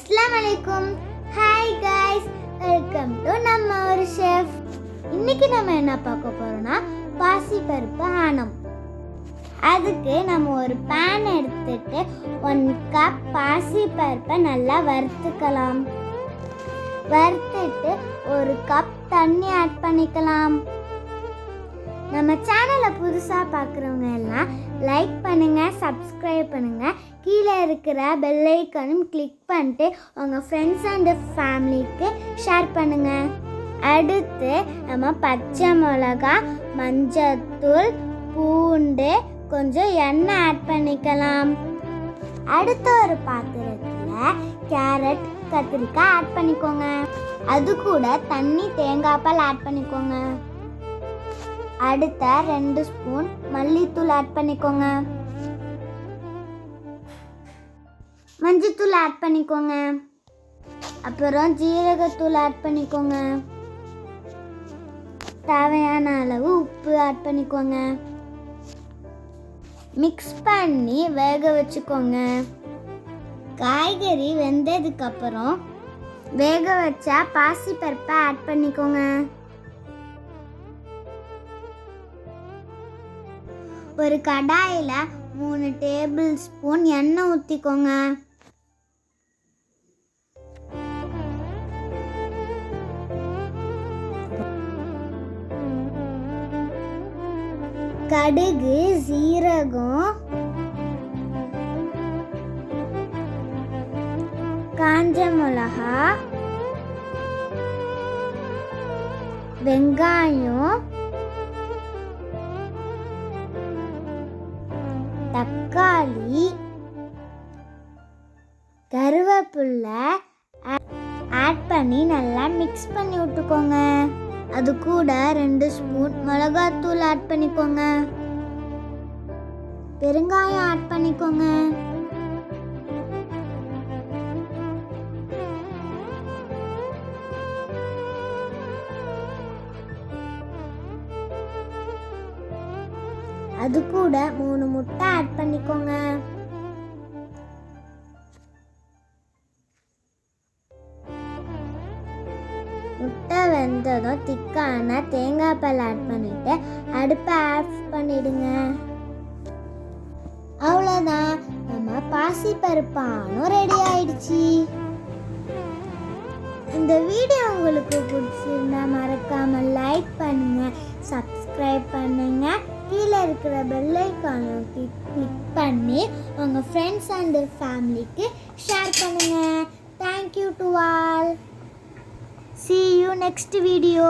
அஸ்லாம் அலைக்கும் hi guys welcome to நம்ம ஒரு ஷெஃப் இன்னைக்கு நம்ம என்ன பார்க்க போறோம்னா பாசி பருப்பு ஆனம் அதுக்கு நம்ம ஒரு பேன் எடுத்துட்டு ஒன் கப் பாசி பருப்பை நல்லா வறுத்துக்கலாம். வறுத்துட்டு ஒரு கப் தண்ணி ஆட் பண்ணிக்கலாம். நம்ம சேனலை புதுசாக பார்க்குறவங்க எல்லாம் லைக் பண்ணுங்கள் சப்ஸ்கிரைப் பண்ணுங்கள் கீழே இருக்கிற பெல்லைக்கனும் கிளிக் பண்ணிட்டு உங்கள் ஃப்ரெண்ட்ஸ் அண்ட் ஃபேமிலிக்கு ஷேர் பண்ணுங்கள் அடுத்து நம்ம பச்சை மிளகா மஞ்சத்தூள் பூண்டு கொஞ்சம் எண்ணெய் ஆட் பண்ணிக்கலாம். அடுத்த ஒரு பாத்திரத்தில் கேரட் கத்திரிக்காய் ஆட் பண்ணிக்கோங்க. அது கூட தண்ணி தேங்காய் பால் ஆட் பண்ணிக்கோங்க. அடுத்த ரெண்டு ஸ்பூன் மல்லித்தூள் ஆட் பண்ணிக்கோங்க. மஞ்சத்தூள் ஆட் பண்ணிக்கோங்க. அப்புறம் ஜீரகத்தூள் ஆட் பண்ணிக்கோங்க. தேவையான அளவு உப்பு ஆட் பண்ணிக்கோங்க. மிக்ஸ் பண்ணி வேக வச்சுக்கோங்க. காய்கறி வெந்ததுக்கப்புறம் வேக வச்சா பாசி பருப்பை ஆட் பண்ணிக்கோங்க. ஒரு கடாயில் மூணு டேபிள் ஸ்பூன் எண்ணெய் ஊற்றிக்கோங்க கடுகு சீரகம் காஞ்ச மிளகா வெங்காயம் தக்காளி கருவேப்பிலை ஆட் பண்ணி நல்லா மிக்ஸ் பண்ணி விட்டுக்கோங்க. அது கூட ரெண்டு ஸ்பூன் மிளகாத்தூள் ஆட் பண்ணிக்கோங்க. பெருங்காயம் ஆட் பண்ணிக்கோங்க. அது கூட மூணு முட்டை ஆட் பண்ணிக்கோங்க. முட்டை வெந்ததும் திக்கான தேங்காய் பால் ஆட் பண்ணிட்டு அடுப்பை ஆஃப் பண்ணிடுங்க. அவ்வளோதான் நம்ம பாசி பருப்பானும் ரெடி ஆயிடுச்சு. இந்த வீடியோ உங்களுக்கு பிடிச்சிருந்தா மறக்காம லைக் பண்ணுங்க சப்ஸ்கிரைப் பண்ணுங்க. கீழே இருக்கிற பெல்லைக்கான கிளிக் பண்ணி உங்கள் ஃப்ரெண்ட்ஸ் அண்ட் ஃபேமிலிக்கு ஷேர் பண்ணுங்க. Thank you to all see you next video